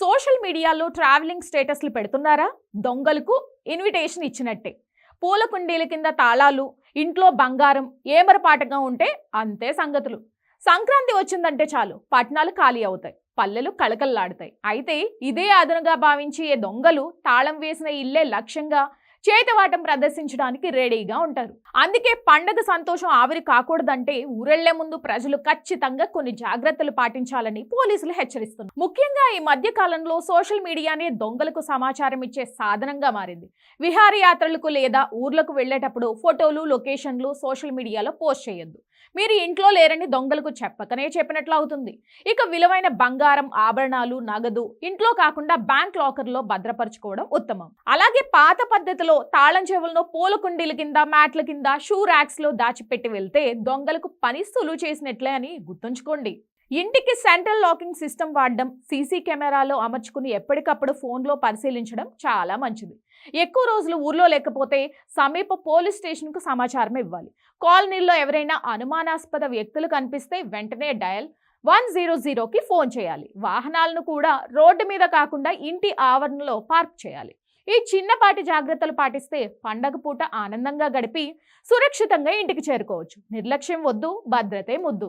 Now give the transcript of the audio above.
Social మీడియాలో travelling స్టేటస్లు పెడుతున్నారా? దొంగలకు ఇన్విటేషన్ ఇచ్చినట్టే. పూల కుండీల కింద తాళాలు ఇంట్లో బంగారం ఏమరపాటగా ఉంటే అంతే సంగతులు. సంక్రాంతి వచ్చిందంటే చాలు పట్నాలు ఖాళీ అవుతాయి పల్లెలు కళకళలాడుతాయి. అయితే ఇదే అదనుగా భావించి ఏ దొంగలు తాళం వేసిన ఇల్లే లక్ష్యంగా చేతవాటం ప్రదర్శించడానికి రెడీగా ఉంటారు. అందుకే పండగ సంతోషం ఆవిరి కాకూడదంటే ఊరెళ్ళే ముందు ప్రజలు ఖచ్చితంగా కొన్ని జాగ్రత్తలు పాటించాలని పోలీసులు హెచ్చరిస్తున్నారు. ముఖ్యంగా ఈ మధ్య కాలంలో సోషల్ మీడియానే దొంగలకు సమాచారం ఇచ్చే సాధనంగా మారింది. విహారయాత్రలకు లేదా ఊర్లకు వెళ్ళేటప్పుడు ఫోటోలు లొకేషన్లు సోషల్ మీడియాలో పోస్ట్ చేయొద్దు. మీరు ఇంట్లో లేరని దొంగలకు చెప్పకనే చెప్పినట్లు అవుతుంది. ఇక విలువైన బంగారం ఆభరణాలు నగదు ఇంట్లో కాకుండా బ్యాంక్ లాకర్లో భద్రపరచుకోవడం ఉత్తమం. అలాగే పాత పద్ధతిలో తాళం చెవులను పూల కుండీల కింద మ్యాట్ల కింద షూ ర్యాక్స్లో దాచిపెట్టి వెళ్తే దొంగలకు పని సులువు చేసినట్లే అని గుర్తుంచుకోండి. ఇంటికి సెంట్రల్ లాకింగ్ సిస్టమ్ వాడడం సీసీ కెమెరాలో అమర్చుకుని ఎప్పటికప్పుడు ఫోన్లో పరిశీలించడం చాలా మంచిది. ఎక్కువ రోజులు ఊర్లో లేకపోతే సమీప పోలీస్ స్టేషన్కు సమాచారం ఇవ్వాలి. కాలనీల్లో ఎవరైనా అనుమానాస్పద వ్యక్తులు కనిపిస్తే వెంటనే డయల్ వన్ జీరో జీరోకి ఫోన్ చేయాలి. వాహనాలను కూడా రోడ్డు మీద కాకుండా ఇంటి ఆవరణలో పార్క్ చేయాలి. ఈ చిన్నపాటి జాగ్రత్తలు పాటిస్తే పండగ పూట ఆనందంగా గడిపి సురక్షితంగా ఇంటికి చేరుకోవచ్చు. నిర్లక్ష్యం వద్దు భద్రతే ముద్దు.